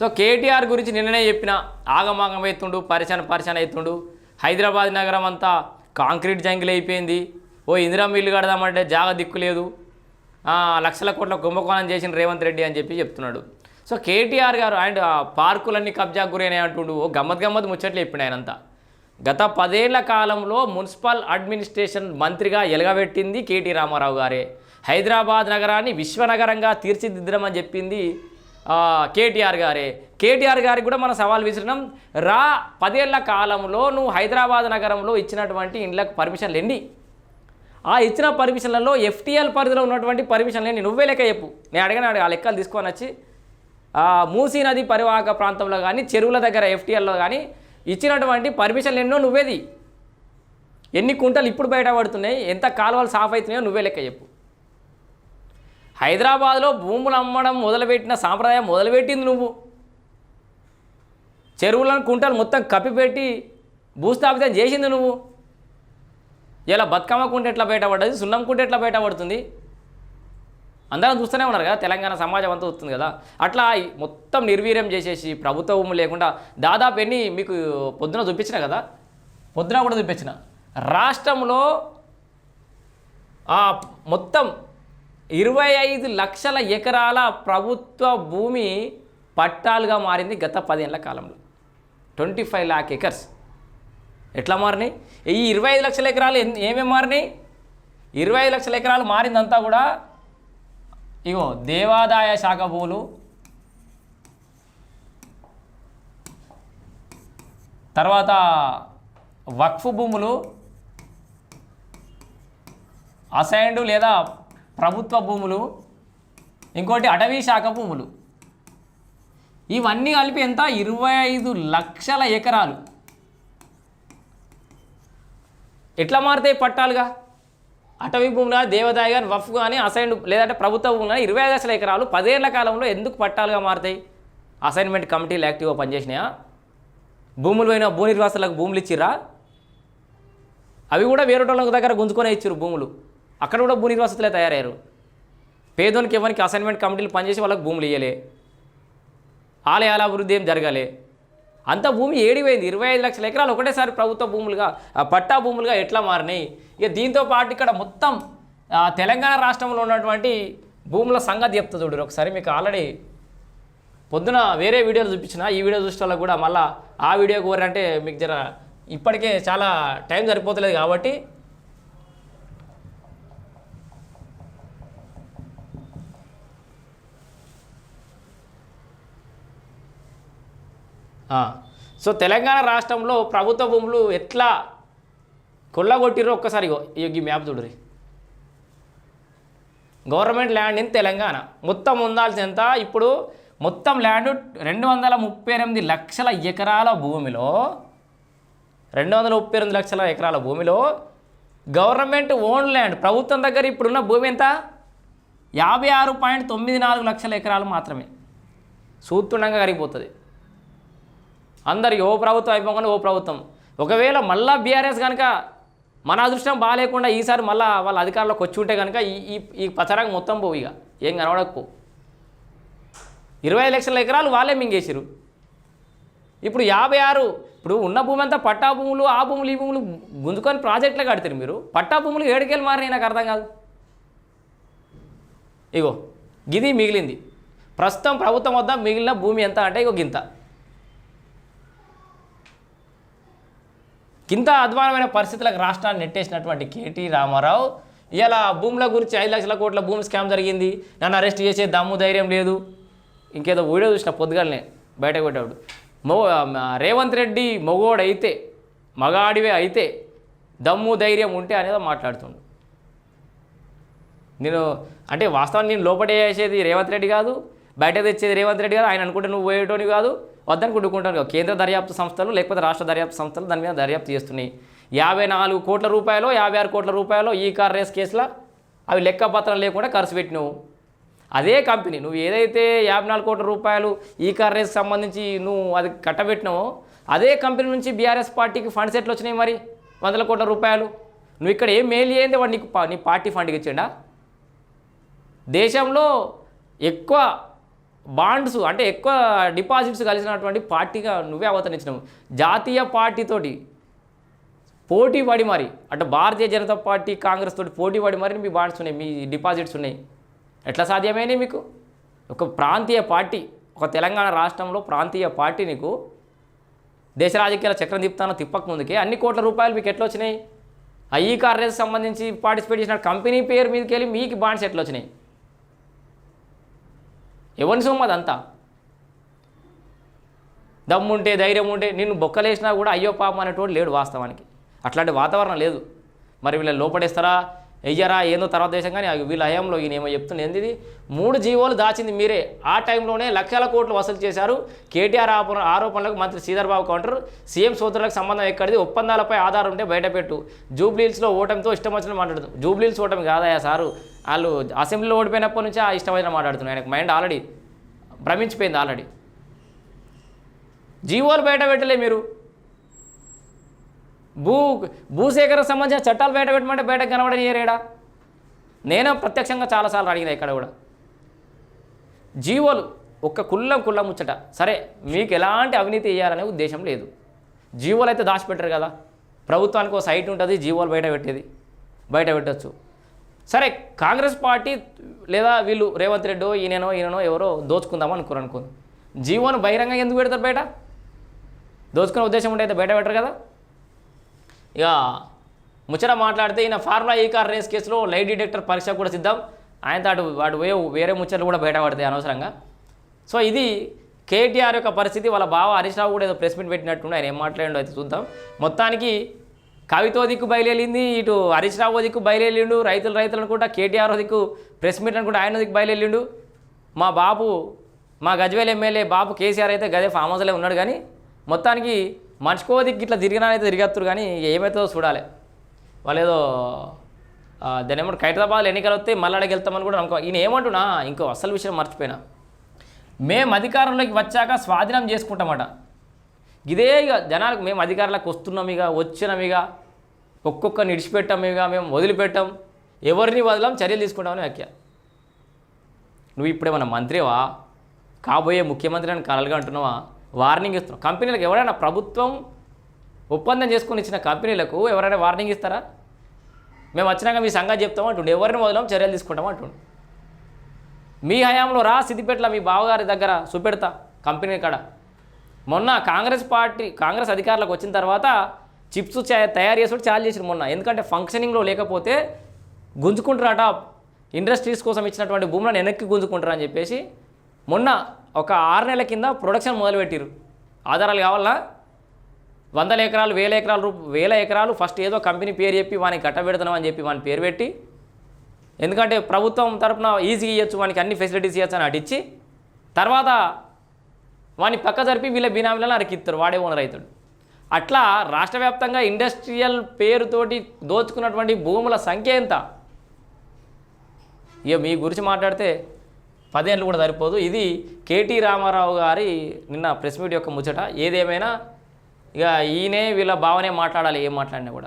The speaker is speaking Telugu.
సో కేటీఆర్ గురించి నిన్ననే చెప్పిన ఆగమాగం అవుతుండు పరిశాన పరిశాన అవుతుండు హైదరాబాద్ నగరం అంతా కాంక్రీట్ జంగిల్ అయిపోయింది. ఓ ఇందిరా మిల్లు కడదామంటే జాగ దిక్కు లేదు. లక్షల కోట్ల కుంభకోణం చేసిన రేవంత్ రెడ్డి అని చెప్పి చెప్తున్నాడు. సో కేటీఆర్ గారు అండ్ ఆ పార్కులన్నీ కబ్జా గురైనాయి అంటుండు. ఓ గమ్మత్ గమ్మత్ ముచ్చట్లు చెప్పిండు ఆయనంతా. గత పదేళ్ళ కాలంలో మున్సిపల్ అడ్మినిస్ట్రేషన్ మంత్రిగా ఎలగబెట్టింది కేటీ రామారావు గారే. హైదరాబాద్ నగరాన్ని విశ్వనగరంగా తీర్చిదిద్దడమని చెప్పింది కేటీఆర్ గారే. కేటీఆర్ గారికి కూడా మనం సవాల్ విసిరినాం. రా పదేళ్ళ కాలంలో నువ్వు హైదరాబాద్ నగరంలో ఇచ్చినటువంటి ఇండ్లకు పర్మిషన్లు ఎన్ని ఆ ఇచ్చిన పర్మిషన్లలో ఎఫ్టీఎల్ పరిధిలో ఉన్నటువంటి పర్మిషన్లు నువ్వే లెక్క చెప్పు. నేను అడిగిన ఆ లెక్కలు తీసుకొని వచ్చి. మూసీ నది పరివాహక ప్రాంతంలో కానీ చెరువుల దగ్గర ఎఫ్టీఎల్లో కానీ ఇచ్చినటువంటి పర్మిషన్లు ఎన్నో నువ్వేది. ఎన్ని కుంటలు ఇప్పుడు బయటపడుతున్నాయి ఎంత కాలువలు సాఫ్ అవుతున్నాయో నువ్వే లెక్క చెప్పు. హైదరాబాద్లో భూములు అమ్మడం మొదలుపెట్టిన సాంప్రదాయం మొదలుపెట్టింది నువ్వు. చెరువులను కుంటలు మొత్తం కప్పిపెట్టి భూస్థాపితం చేసింది నువ్వు. ఇలా బతుకమ్మ కుంట ఎట్లా బయటపడ్డది? సున్నం కుంట ఎట్లా బయటపడుతుంది? అందరం చూస్తూనే ఉన్నారు కదా తెలంగాణ సమాజం అంతా వస్తుంది కదా. అట్లా మొత్తం నిర్వీర్యం చేసేసి ప్రభుత్వ భూములు లేకుండా దాదాపు ఎన్ని మీకు పొద్దున చూపించిన కదా? పొద్దున కూడా చూపించిన. రాష్ట్రంలో ఆ మొత్తం ఇరవై ఐదు లక్షల ఎకరాల ప్రభుత్వ భూమి పట్టాలుగా మారింది గత పదేళ్ళ కాలంలో. ట్వంటీ ఫైవ్ ల్యాక్ ఎకర్స్ ఎట్లా మారినాయి? ఈ ఇరవై ఐదు లక్షల ఎకరాలు ఏమేమి మారినాయి? ఇరవై ఐదు లక్షల ఎకరాలు మారిందంతా కూడా ఇగో దేవాదాయ శాఖ భూములు తర్వాత వక్ఫ్ భూములు అసైన్డ్ లేదా ప్రభుత్వ భూములు ఇంకోటి అటవీ శాఖ భూములు. ఇవన్నీ కలిపి ఎంత? ఇరవై ఐదు లక్షల ఎకరాలు. ఎట్లా మారుతాయి పట్టాలుగా? అటవీ భూములు దేవదాయ కానీ వఫ్ కానీ అసైన్ లేదంటే ప్రభుత్వ భూములు కానీ ఇరవై ఐదు లక్షల ఎకరాలు పదేళ్ళ కాలంలో ఎందుకు పట్టాలుగా మారుతాయి? అసైన్మెంట్ కమిటీలు యాక్టివ్గా పనిచేసినాయా? భూములు పోయిన భూ నిర్వాసులకు భూములు ఇచ్చిర్రా? అవి కూడా వేరేటోళ్ళ దగ్గర గుంజుకొని ఇచ్చారు భూములు. అక్కడ కూడా భూ నిర్వాసితులే తయారయ్యారు. పేదోనికి ఎవరికి అసైన్మెంట్ కమిటీలు పనిచేసి వాళ్ళకి భూములు ఇయ్యలే. ఆలయాల అభివృద్ధి ఏం జరగాలి. అంత భూమి ఏడిపోయింది. ఇరవై ఐదు లక్షల ఎకరాలు ఒకటేసారి ప్రభుత్వ భూములుగా పట్టా భూములుగా ఎట్లా మారినాయి? ఇక దీంతో పాటు ఇక్కడ మొత్తం తెలంగాణ రాష్ట్రంలో ఉన్నటువంటి భూముల సంగతి చెప్తా చూడరు ఒకసారి మీకు ఆల్రెడీ పొద్దున వేరే వీడియోలు చూపించిన. ఈ వీడియో చూసిన వాళ్ళకి కూడా మళ్ళీ ఆ వీడియో కోరంటే మీకు జర ఇప్పటికే చాలా టైం సరిపోతలేదు కాబట్టి సో తెలంగాణ రాష్ట్రంలో ప్రభుత్వ భూములు ఎట్లా కొల్లగొట్టిరో ఒక్కసారి ఈ- మ్యాప్ చూడరి గవర్నమెంట్ ల్యాండ్ ఇన్ తెలంగాణ. మొత్తం ఉండాల్సి ఎంత ఇప్పుడు మొత్తం ల్యాండ్ రెండు వందల ముప్పై ఎనిమిది లక్షల ఎకరాల భూమిలో రెండు వందల ముప్పై ఎనిమిది లక్షల ఎకరాల భూమిలో గవర్నమెంట్ ఓన్ ల్యాండ్ ప్రభుత్వం దగ్గర ఇప్పుడున్న భూమి ఎంత? యాభై ఆరు పాయింట్ తొమ్మిది నాలుగు లక్షల ఎకరాలు మాత్రమే. సూత్తుండగా కరిగిపోతుంది. అందరికి ఓ ప్రభుత్వం అయిపోగానే ఓ ప్రభుత్వం. ఒకవేళ మళ్ళా బీఆర్ఎస్ కనుక మన అదృష్టం బాగాలేకుండా ఈసారి మళ్ళా వాళ్ళ అధికారంలోకి వచ్చి ఉంటే కనుక ఈ ఈ ఈ పచరాకు మొత్తం పోవు ఇక. ఏం కనబడకపో. ఇరవై లక్షల ఎకరాలు వాళ్ళే మింగేసిరు ఇప్పుడు యాభై ఆరు ఇప్పుడు ఉన్న భూమి అంతా పట్టా భూములు ఆ భూములు ఈ భూములు గుంజుకొని ప్రాజెక్టులు కడతారు మీరు. పట్టా భూములు ఏడుకెళ్ళి మారినాయి నాకు అర్థం కాదు. ఇగో గిది మిగిలింది. ప్రస్తుతం ప్రభుత్వం వద్ద మిగిలిన భూమి ఎంత అంటే ఇగో గింత. కింద అధ్వానమైన పరిస్థితులకు రాష్ట్రాన్ని నెట్టేసినటువంటి కేటీ రామారావు ఇలా భూముల గురించి ఐదు లక్షల కోట్ల భూమి స్కామ్ జరిగింది. నన్ను అరెస్ట్ చేసే దమ్ము ధైర్యం లేదు. ఇంకేదో వీడియో చూసిన పొద్దుగాలనే బయటకు పెట్టాడు మో రేవంత్ రెడ్డి మగోడైతే మగాడివే అయితే దమ్ము ధైర్యం ఉంటే అనేది మాట్లాడుతుండు. నేను అంటే వాస్తవాన్ని నేను లోపల చేసేది రేవంత్ రెడ్డి కాదు బయట తెచ్చేది రేవంత్ రెడ్డి కాదు ఆయన అనుకుంటే నువ్వు పోయేటోని కాదు. వద్దనుకుంటుకుంటాను కేంద్ర దర్యాప్తు సంస్థలు లేకపోతే రాష్ట్ర దర్యాప్తు సంస్థలు దాని మీద దర్యాప్తు చేస్తున్నాయి. యాభై నాలుగు కోట్ల రూపాయలు యాభై ఆరు కోట్ల రూపాయలు ఈ కార్ రేస్ కేసులో అవి లెక్కపత్రం లేకుండా ఖర్చు పెట్టినావు. అదే కంపెనీ నువ్వు ఏదైతే యాభై నాలుగు కోట్ల రూపాయలు ఈ కార్ రేస్కి సంబంధించి నువ్వు అది కట్టబెట్టినావో అదే కంపెనీ నుంచి బీఆర్ఎస్ పార్టీకి ఫండ్స్ ఎట్లా వచ్చినాయి మరి వందల కోట్ల రూపాయలు. నువ్వు ఇక్కడ ఏం మేలు చేయండి వాడు నీకు నీ పార్టీ ఫండ్కి ఇచ్చిండా? దేశంలో ఎక్కువ బాండ్స్ అంటే ఎక్కువ డిపాజిట్స్ కలిసినటువంటి పార్టీగా నువ్వే అవతరించినావు. జాతీయ పార్టీతోటి పోటీ పడి మరి అటు భారతీయ జనతా పార్టీ కాంగ్రెస్ తోటి పోటీ పడి మరి మీ బాండ్స్ ఉన్నాయి మీ డిపాజిట్స్ ఉన్నాయి. ఎట్లా సాధ్యమైనాయి మీకు? ఒక ప్రాంతీయ పార్టీ ఒక తెలంగాణ రాష్ట్రంలో ప్రాంతీయ పార్టీ నీకు దేశ రాజకీయాల చక్రం తిప్పుతానో తిప్పక ముందుకే అన్ని కోట్ల రూపాయలు మీకు ఎట్లా వచ్చినాయి ఆ ఈ కార్యస్ సంబంధించి పార్టిసిపేట్ చేసిన కంపెనీ పేరు మీదకి వెళ్ళి మీకు బాండ్స్ ఎట్లా వచ్చినాయి ఎవరి సొమ్ము అదంతా? దమ్ముంటే ధైర్యం ఉంటే నిన్ను బొక్కలేసినా కూడా అయ్యో పాపం అనేటోడు లేడు వాస్తవానికి. అట్లాంటి వాతావరణం లేదు. మరి వీళ్ళని లోపడేస్తారా? వెయ్యరా ఏందో తర్వాత దేశం కానీ వీళ్ళ హయాంలో ఈయన ఏమో చెప్తుంది ఏంది ఇది మూడు జీవోలు దాచింది మీరే. ఆ టైంలోనే లక్షల కోట్లు వసూలు చేశారు. కేటీఆర్ ఆరోపణ ఆరోపణలకు మంత్రి శ్రీధర్బాబు కౌంటర్. సీఎం సోదరులకు సంబంధం ఎక్కడిది? ఒప్పందాలపై ఆధారం ఉంటే బయటపెట్టు. జూబ్లీల్స్లో ఓటమితో ఇష్టం వచ్చిన మాట్లాడుతూ జూబ్లీల్స్ ఓటమి కాదయా సారు. వాళ్ళు అసెంబ్లీలో ఓడిపోయినప్పటి నుంచి ఆ ఇష్టమైన వచ్చిన మాట్లాడుతున్నారు. ఆయనకు మైండ్ ఆల్రెడీ భ్రమించిపోయింది ఆల్రెడీ. జీవోలు బయట పెట్టలే మీరు. భూ భూసేకరణ సంబంధించిన చట్టాలు బయట పెట్టమంటే బయటకు కనబడనియరేడా నేను ప్రత్యక్షంగా చాలాసార్లు అడిగిన ఇక్కడ కూడా. జీవోలు ఒక్క కుల్లం కుల్లం ముచ్చట. సరే మీకు ఎలాంటి అవినీతి చేయాలనే ఉద్దేశం లేదు. జీవోలు అయితే దాచిపెట్టరు కదా. ప్రభుత్వానికి ఒక సైట్ ఉంటుంది జీవోలు బయట పెట్టేది. బయట పెట్టచ్చు. సరే కాంగ్రెస్ పార్టీ లేదా వీళ్ళు రేవంత్ రెడ్డో ఈయననో ఈయననో ఎవరో దోచుకుందాం అనుకోరు అనుకోను జీవోను బహిరంగంగా ఎందుకు పెడతారు బయట? దోచుకునే ఉద్దేశం ఉంటే అయితే బయట పెట్టరు కదా? ఇక ముచ్చట మాట్లాడితే ఈయన ఫార్ములా ఈ కార్ రేస్ కేసులో లైట్ డిటెక్టర్ పరీక్ష కూడా సిద్ధం. ఆయనతో అటు వాడు వే వేరే ముచ్చట్లు కూడా బయటపడతాయి అనవసరంగా. సో ఇది కేటీఆర్ యొక్క పరిస్థితి వాళ్ళ బావ హరీష్ రావు కూడా ఏదో ప్రెస్ మీట్ పెట్టినట్టుండి ఆయన ఏం మాట్లాడిండో అయితే చూద్దాం. మొత్తానికి కవితో దిక్కు బయలుదేరింది ఇటు హరీష్ రావు దిక్కు బయలుదేరిండు రైతులు రైతులు అనుకుంటా కేటీఆర్ దిక్కు ప్రెస్ మీట్ అనుకుంటా ఆయన దిక్కు బయలుదేరిండు మా బాబు మా గజ్వేల్ ఎమ్మెల్యే బాబు కేసీఆర్ అయితే గదే ఫామ్ హౌస్లో ఉన్నాడు కానీ మొత్తానికి మనిషికో దిక్కు ఇట్లా తిరిగినానైతే తిరిగత్తురు కానీ ఏమవుతుందో చూడాలి. వాళ్ళు ఏదో దాని ఏమంటారు ఖైరతాబాద్ ఎన్నికలు వస్తే మళ్ళీ వెళ్తామని కూడా అనుకో ఈయన ఏమంటున్నా ఇంకో అసలు విషయం మర్చిపోయినా. మేము అధికారంలోకి వచ్చాక స్వాధీనం చేసుకుంటామట. ఇదే ఇక జనాలకు మేము అధికారులకు వస్తున్నాం ఇక వచ్చినాం ఇక ఒక్కొక్కరిని ఇడిచిపెట్టాం ఇక మేము వదిలిపెట్టాం. ఎవరిని వదలం చర్యలు తీసుకుంటామని వ్యాఖ్య. నువ్వు ఇప్పుడేమన్నా మంత్రివా? కాబోయే ముఖ్యమంత్రి అని కలలుగా అంటున్నావా? వార్నింగ్ ఇస్తున్నావు. కంపెనీలకు ఎవరైనా ప్రభుత్వం ఒప్పందం చేసుకొని ఇచ్చిన కంపెనీలకు ఎవరైనా వార్నింగ్ ఇస్తారా? మేము వచ్చినాక మీ సంగతి చెప్తాం అంటుండే. ఎవరిని వదలం చర్యలు తీసుకుంటాం అంటుండు. మీ హయాంలో రా సిద్దిపేటలో మీ బావగారి దగ్గర చూపెడతా కంపెనీ కాడ. మొన్న కాంగ్రెస్ పార్టీ కాంగ్రెస్ అధికారులకు వచ్చిన తర్వాత చిప్స్ తయారు చేసి చాలా చేసిన మొన్న. ఎందుకంటే ఫంక్షనింగ్లో లేకపోతే గుంజుకుంటారట ఇండస్ట్రీస్ కోసం ఇచ్చినటువంటి భూములను వెనక్కి గుంజుకుంటారని చెప్పేసి మొన్న ఒక ఆరు నెలల కింద ప్రొడక్షన్ మొదలుపెట్టారు ఆధారాలు కావాలా? వందల ఎకరాలు వేల ఎకరాలు వేల ఎకరాలు ఫస్ట్ ఏదో కంపెనీ పేరు చెప్పి వానికి కట్టబెడుతున్నాం అని చెప్పి వాని పేరు పెట్టి ఎందుకంటే ప్రభుత్వం తరపున ఈజీగా ఇవ్వచ్చు వానికి అన్ని ఫెసిలిటీస్ ఇవ్వచ్చు అని అడిచి తర్వాత వాడిని పక్క జరిపి వీళ్ళ బినామీలను అరికిస్తారు వాడే ఓనర్ అవుతాడు అట్లా రాష్ట్ర వ్యాప్తంగా ఇండస్ట్రియల్ పేరుతోటి దోచుకున్నటువంటి భూముల సంఖ్య ఎంత? ఇక మీ గురించి మాట్లాడితే పదేళ్ళు కూడా సరిపోదు. ఇది కేటీ రామారావు గారి నిన్న ప్రెస్ మీట్ యొక్క ముచ్చట. ఏదేమైనా ఇక ఈయనే వీళ్ళ భావనే మాట్లాడాలి ఏం మాట్లాడినా కూడా.